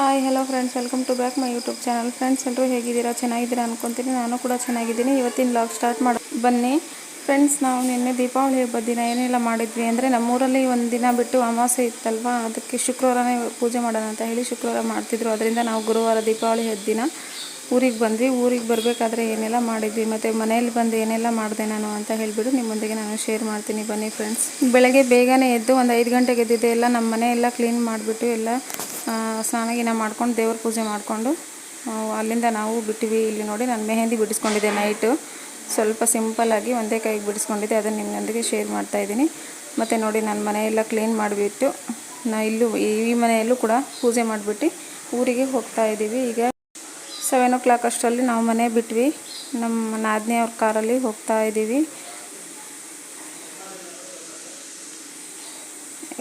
Hi hello friends welcome to back my YouTube channel friends ಎಲ್ಲರೂ ಹೇಗಿದ್ದೀರಾ? ಚೆನ್ನಾಗಿದ್ದೀರಾ ಅನ್ಕೊತೀನಿ. ನಾನು ಕೂಡ ಚೆನ್ನಾಗಿದ್ದೀನಿ. ಇವತ್ತಿನ ಲಾಗ್ ಸ್ಟಾರ್ಟ್ ಮಾಡಿ, ಬನ್ನಿ. ಫ್ರೆಂಡ್ಸ್ ನಾವು ನಿನ್ನೆ ದೀಪಾವಳಿ ಹಬ್ಬದ ದಿನ ಏನೆಲ್ಲ ಮಾಡಿದ್ವಿ ಅಂದರೆ ನಮ್ಮೂರಲ್ಲಿ ಒಂದು ದಿನ ಬಿಟ್ಟು ಅಮಾವಾಸ್ಯೆ ಇತ್ತಲ್ವಾ? ಅದಕ್ಕೆ ಶುಕ್ರವಾರನೇ ಪೂಜೆ ಮಾಡೋಣ ಅಂತ ಹೇಳಿ ಶುಕ್ರವಾರ ಮಾಡ್ತಿದ್ರು. ಅದರಿಂದ ನಾವು ಗುರುವಾರ ದೀಪಾವಳಿ ಹಬ್ಬದ ದಿನ ಊರಿಗೆ ಬಂದ್ವಿ. ಊರಿಗೆ ಬರಬೇಕಾದ್ರೆ ಏನೆಲ್ಲ ಮಾಡಿದ್ವಿ, ಮತ್ತು ಮನೆಯಲ್ಲಿ ಬಂದು ಏನೆಲ್ಲ ಮಾಡಿದೆ ನಾನು ಅಂತ ಹೇಳಿಬಿಟ್ಟು ನಿಮ್ಮೊಂದಿಗೆ ನಾನು ಶೇರ್ ಮಾಡ್ತೀನಿ. ಬನ್ನಿ ಫ್ರೆಂಡ್ಸ್ ಬೆಳಗ್ಗೆ ಬೇಗನೆ ಎದ್ದು ಒಂದು ಐದು ಗಂಟೆಗೆ ಎದ್ದಿದ್ದೆ. ಎಲ್ಲ ನಮ್ಮ ಮನೆ ಎಲ್ಲ ಕ್ಲೀನ್ ಮಾಡಿಬಿಟ್ಟು ಎಲ್ಲ ಸ್ನಾನಗಿನ ಸ್ನಾನ ಗೀನ ಮಾಡ್ಕೊಂಡು ದೇವ್ರ ಪೂಜೆ ಮಾಡಿಕೊಂಡು ಅಲ್ಲಿಂದ ನಾವು ಬಿಟ್ಟಿವಿ ಇಲ್ಲಿ ನೋಡಿ ನಾನು ಮೆಹಂದಿ ಬಿಡಿಸ್ಕೊಂಡಿದ್ದೆ ನೈಟು ಸ್ವಲ್ಪ ಸಿಂಪಲ್ಲಾಗಿ ಒಂದೇ ಕೈಗೆ ಬಿಡಿಸ್ಕೊಂಡಿದ್ದೆ. ಅದನ್ನು ನಿಮ್ಮೊಂದಿಗೆ ಶೇರ್ ಮಾಡ್ತಾ ಇದ್ದೀನಿ. ಮತ್ತು ನೋಡಿ ನನ್ನ ಮನೆಯೆಲ್ಲ ಕ್ಲೀನ್ ಮಾಡಿಬಿಟ್ಟು, ನಾ ಇಲ್ಲೂ ಈ ಮನೆಯಲ್ಲೂ ಕೂಡ ಪೂಜೆ ಮಾಡಿಬಿಟ್ಟು ಊರಿಗೆ ಹೋಗ್ತಾ ಇದ್ದೀವಿ. ಈಗ ಸೆವೆನ್ ಓ ಕ್ಲಾಕ್ ಅಷ್ಟರಲ್ಲಿ ನಾವು ಮನೆ ಬಿಟ್ವಿ. ನಮ್ಮ ನಾದಿನಿ ಅವ್ರ ಕಾರಲ್ಲಿ ಹೋಗ್ತಾ ಇದ್ದೀವಿ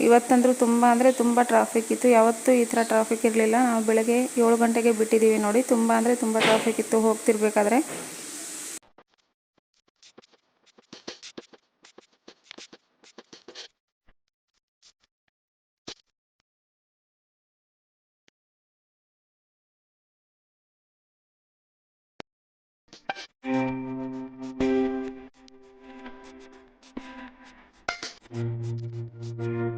ಇವತ್ತಂದ್ರೂ ತುಂಬ ಅಂದರೆ ತುಂಬ ಟ್ರಾಫಿಕ್ ಇತ್ತು. ಯಾವತ್ತೂ ಈ ಥರ ಟ್ರಾಫಿಕ್ ಇರಲಿಲ್ಲ. ನಾವು ಬೆಳಗ್ಗೆ ಏಳು ಗಂಟೆಗೆ ಬಿಟ್ಟಿದ್ದೀವಿ ನೋಡಿ. ತುಂಬ ಅಂದರೆ ತುಂಬ ಟ್ರಾಫಿಕ್ ಇತ್ತು. ಹೋಗ್ತಿರ್ಬೇಕಾದ್ರೆ. Thank you.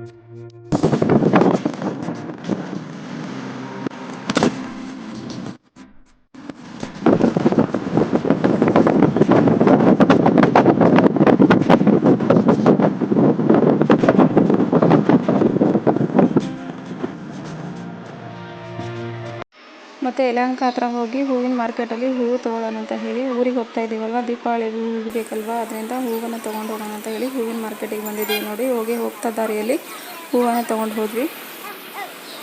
ಮತ್ತು ಯಲಹಂಕ ಹತ್ರ ಹೋಗಿ ಹೂವಿನ ಮಾರ್ಕೆಟಲ್ಲಿ ಹೂವು ತೊಗೊಳ್ಳೋಣ ಅಂತ ಹೇಳಿ ಊರಿಗೆ ಹೋಗ್ತಾ ಇದ್ದೀವಲ್ವ? ದೀಪಾವಳಿ ಹೂವು ಬೇಕಲ್ವ ಅದರಿಂದ ಹೂವನ್ನು ತೊಗೊಂಡು ಹೋಗೋಣ ಅಂತ ಹೇಳಿ ಹೂವಿನ ಮಾರ್ಕೆಟಿಗೆ ಬಂದಿದ್ದೀವಿ ನೋಡಿ. ಹೋಗಿ ಹೋಗ್ತಾ ದಾರಿಯಲ್ಲಿ ಹೂವನ್ನು ತೊಗೊಂಡು ಹೋದ್ವಿ.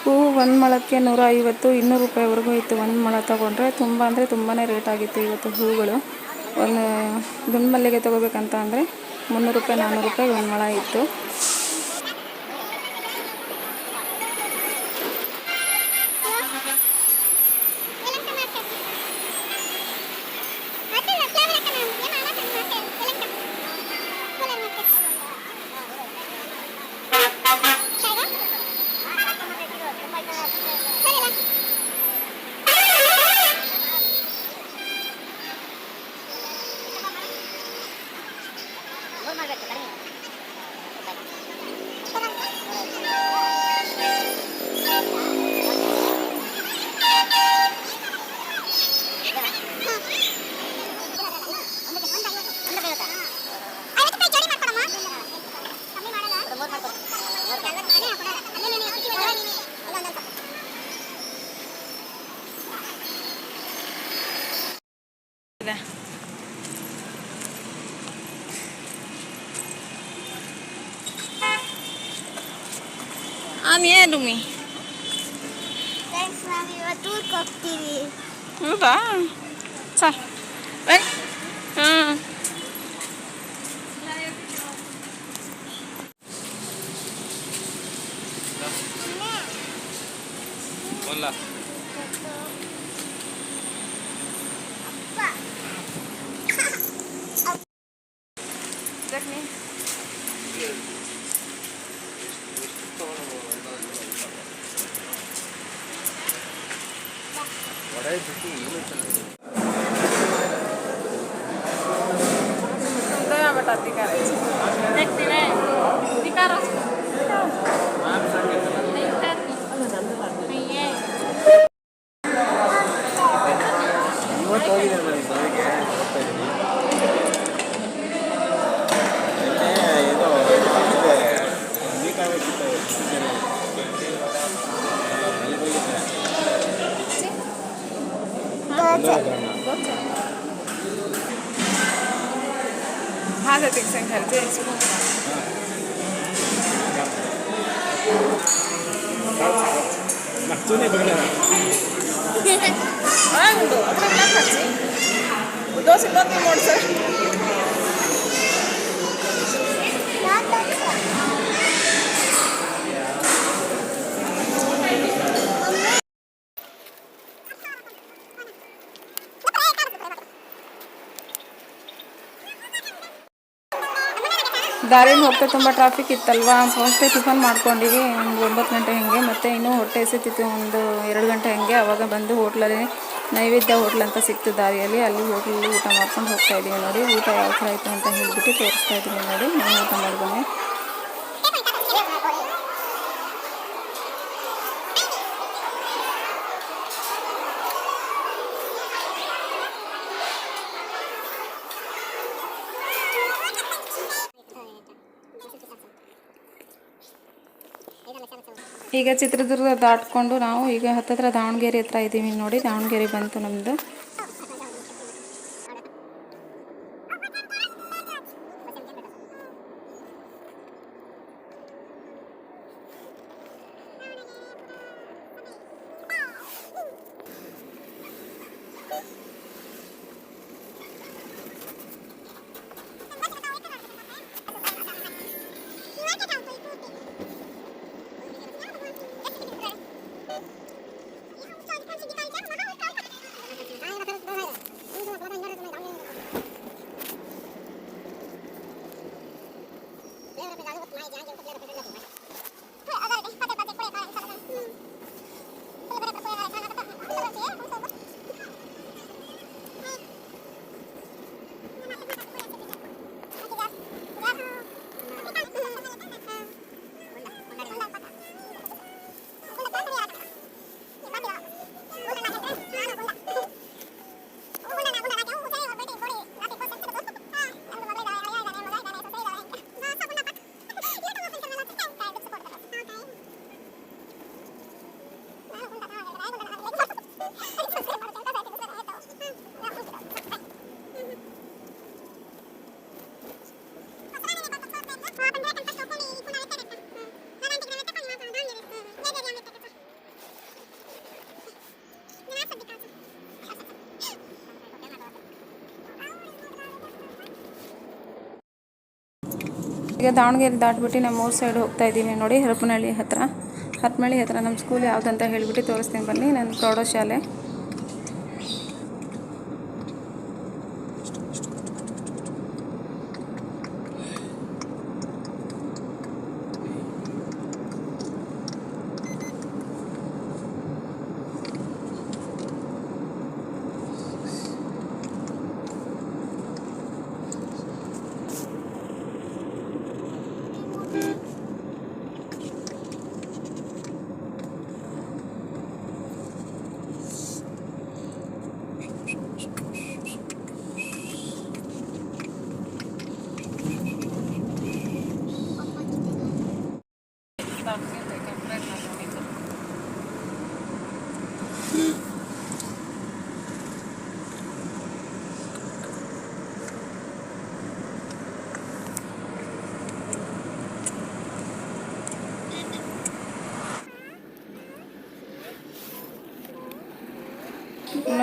ಹೂವು ಒಂದು ಮೊಳಕ್ಕೆ ನೂರ ಐವತ್ತು ಇನ್ನೂರು ರೂಪಾಯಿವರೆಗೂ ಇತ್ತು. ಒಂದು ಮೊಳ ತೊಗೊಂಡ್ರೆ ತುಂಬ ಅಂದರೆ ತುಂಬಾ ರೇಟ್ ಆಗಿತ್ತು ಇವತ್ತು ಹೂಗಳು. ಒಂದು ದುಂಡು ಮಲ್ಲಿಗೆ ತೊಗೋಬೇಕಂತ ಅಂದರೆ ಮುನ್ನೂರು ರೂಪಾಯಿ ನಾನ್ನೂರು ರೂಪಾಯಿ ಒಂದು ಮೊಳ ಇತ್ತು. ಏನು ಮೀ ಹೌದಾ ಸರ್ ಹಾಂ 맞아. más de 10 centavos. ¿Tú ni por qué? ¿Ando? ¿Otra vez? ¿Dos y cuatro morsas? ದಾರಿಲಿ ಹೋಗ್ತಾ ತುಂಬ ಟ್ರಾಫಿಕ್ ಇತ್ತಲ್ವಾ? ಫಸ್ಟೇ ಟಿಫನ್ ಮಾಡ್ಕೊಂಡಿವಿ, ಒಂದು ಒಂಬತ್ತು ಗಂಟೆ ಹಂಗೆ, ಮತ್ತು ಇನ್ನೂ ಹೊಟ್ಟೆ ಎಸಿತಿತ್ತು, ಒಂದು ಎರಡು ಗಂಟೆ ಹಂಗೆ. ಅವಾಗ ಬಂದು ಹೋಟ್ಲಲ್ಲಿ ನೈವೇದ್ಯ ಹೋಟ್ಲ್ ಅಂತ ಸಿಕ್ತು ದಾರಿಯಲ್ಲಿ. ಅಲ್ಲಿ ಹೋಟ್ಲಲ್ಲಿ ಊಟ ಮಾಡ್ಕೊಂಡು ಹೋಗ್ತಾ ಇದ್ದೀವಿ ನೋಡಿ. ಊಟ ಯಾವ ಥರ ಆಯಿತು ಅಂತ ಹೇಳಿಬಿಟ್ಟು ತೋರಿಸ್ತಾ ಇದ್ದೀವಿ ನೋಡಿ. ನಾನು ಊಟ ಮಾಡ್ಬನ್ನಿ. ಈಗ ಚಿತ್ರದುರ್ಗ ದಾಟ್ಕೊಂಡು ನಾವು ಈಗ ಹತ್ತತ್ರ ದಾವಣಗೆರೆ ಹತ್ರ ಇದ್ದೀವಿ. ನೋಡಿ ದಾವಣಗೆರೆ ಬಂತು ನಮ್ಮದು 看请你等一下我们 ಈಗ ದಾವಣಗೆರೆ ದಾಟ್ಬಿಟ್ಟು ನಮ್ಮ ಊರು ಸೈಡ್ ಹೋಗ್ತಾ ಇದ್ದೀವಿ ನೋಡಿ ಹರಪನಹಳ್ಳಿ ಹತ್ರ. ಹರಪನಹಳ್ಳಿ ಹತ್ರ ನಮ್ಮ ಸ್ಕೂಲ್ ಯಾವುದಂತ ಹೇಳಿಬಿಟ್ಟು ತೋರಿಸ್ತೀನಿ ಬನ್ನಿ. ನನ್ನ ಪ್ರೌಢಶಾಲೆ.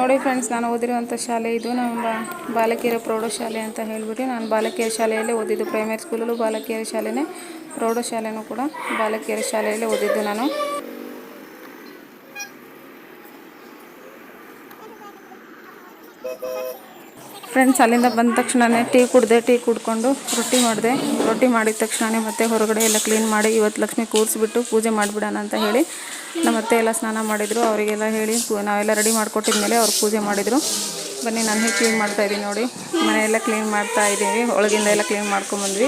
ನೋಡಿ ಫ್ರೆಂಡ್ಸ್ ನಾನು ಓದಿರುವಂಥ ಶಾಲೆ ಇದು. ನಮ್ಮ ಬಾಲಕಿಯರ ಪ್ರೌಢಶಾಲೆ ಅಂತ ಹೇಳ್ಬಿಟ್ಟು ನಾನು ಬಾಲಕಿಯರ ಶಾಲೆಯಲ್ಲೇ ಓದಿದ್ದು. ಪ್ರೈಮರಿ ಸ್ಕೂಲಲ್ಲೂ ಬಾಲಕಿಯರ ಶಾಲೆನೇ, ಪ್ರೌಢಶಾಲೆನೂ ಕೂಡ ಬಾಲಕಿಯರ ಶಾಲೆಯಲ್ಲೇ ಓದಿದ್ದು ನಾನು. ಫ್ರೆಂಡ್ಸ್ ಅಲ್ಲಿಂದ ಬಂದ ತಕ್ಷಣವೇ ಟೀ ಕುಡಿದೆ, ಟೀ ಕುಡ್ಕೊಂಡು ರೊಟ್ಟಿ ಮಾಡಿದೆ. ರೊಟ್ಟಿ ಮಾಡಿದ ತಕ್ಷಣವೇ ಮತ್ತೆ ಹೊರಗಡೆ ಎಲ್ಲ ಕ್ಲೀನ್ ಮಾಡಿ ಇವತ್ತು ಲಕ್ಷ್ಮಿ ಕೂರಿಸ್ಬಿಟ್ಟು ಪೂಜೆ ಮಾಡಿಬಿಡೋಣ ಅಂತ ಹೇಳಿ ನಮ್ಮ ಅತ್ತೆ ಎಲ್ಲ ಸ್ನಾನ ಮಾಡಿದರು, ಅವರಿಗೆಲ್ಲ ಹೇಳಿ ನಾವೆಲ್ಲ ರೆಡಿ ಮಾಡಿಕೊಟ್ಟಿದ್ಮೇಲೆ ಅವ್ರು ಪೂಜೆ ಮಾಡಿದರು. ಬನ್ನಿ, ನಾನು ಕ್ಲೀನ್ ಮಾಡ್ತಾ ಇದ್ದೀನಿ ನೋಡಿ. ಮನೆಯೆಲ್ಲ ಕ್ಲೀನ್ ಮಾಡ್ತಾ ಇದ್ದೀವಿ, ಒಳಗಿಂದ ಎಲ್ಲ ಕ್ಲೀನ್ ಮಾಡ್ಕೊಂಬಂದ್ವಿ.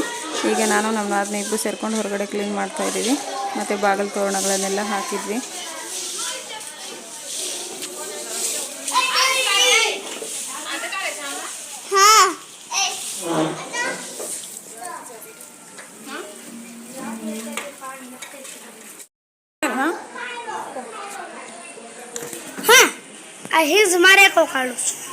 ಈಗ ನಾನು ನಮ್ಮ ನಾದಿನ ಸೇರ್ಕೊಂಡು ಹೊರಗಡೆ ಕ್ಲೀನ್ ಮಾಡ್ತಾ ಇದ್ದೀವಿ. ಮತ್ತು ಬಾಗಿಲು ತೋರಣಗಳನ್ನೆಲ್ಲ ಹಾಕಿದ್ವಿ. આ હિઝ મારે કોકાળું છું.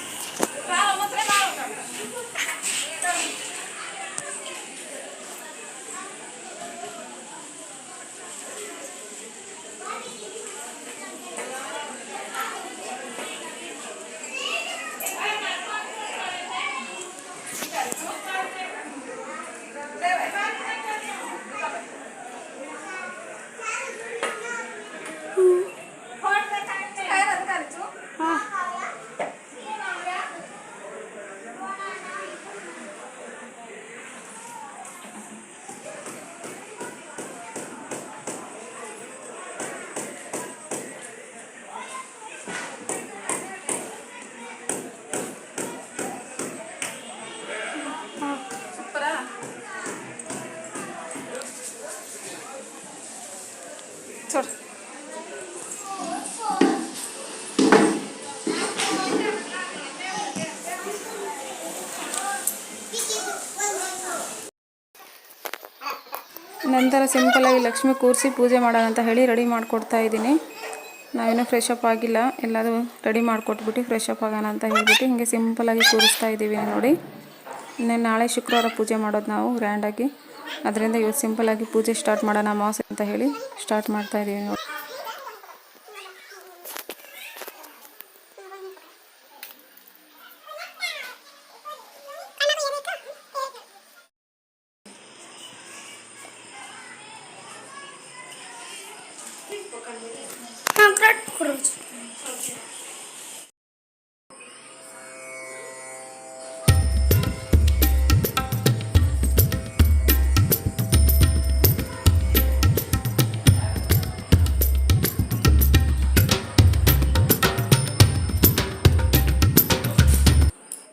ನಂತರ ಸಿಂಪಲಾಗಿ ಲಕ್ಷ್ಮಿ ಕೂರಿಸಿ ಪೂಜೆ ಮಾಡೋಣ ಅಂತ ಹೇಳಿ ರೆಡಿ ಮಾಡಿಕೊಡ್ತಾ ಇದ್ದೀನಿ. ನಾವೇನೂ ಫ್ರೆಶ್ ಅಪ್ ಆಗಿಲ್ಲ. ಎಲ್ಲದೂ ರೆಡಿ ಮಾಡಿಕೊಟ್ಬಿಟ್ಟು ಫ್ರೆಶ್ ಅಪ್ ಆಗೋಣ ಅಂತ ಹೇಳಿಬಿಟ್ಟು ಹಿಂಗೆ ಸಿಂಪಲಾಗಿ ಕೂರಿಸ್ತಾ ಇದ್ದೀವಿ ನೋಡಿ. ಇನ್ನೇನು ನಾಳೆ ಶುಕ್ರವಾರ ಪೂಜೆ ಮಾಡೋದು ನಾವು ಗ್ರ್ಯಾಂಡಾಗಿ ಅದರಿಂದ ಇವತ್ತು ಸಿಂಪಲಾಗಿ ಪೂಜೆ ಸ್ಟಾರ್ಟ್ ಮಾಡೋಣ ಅಮಾವಾಸ್ಯೆ ಅಂತ ಹೇಳಿ ಸ್ಟಾರ್ಟ್ ಮಾಡ್ತಾ ಇದ್ದೀವಿ ನೋಡಿ. Короче.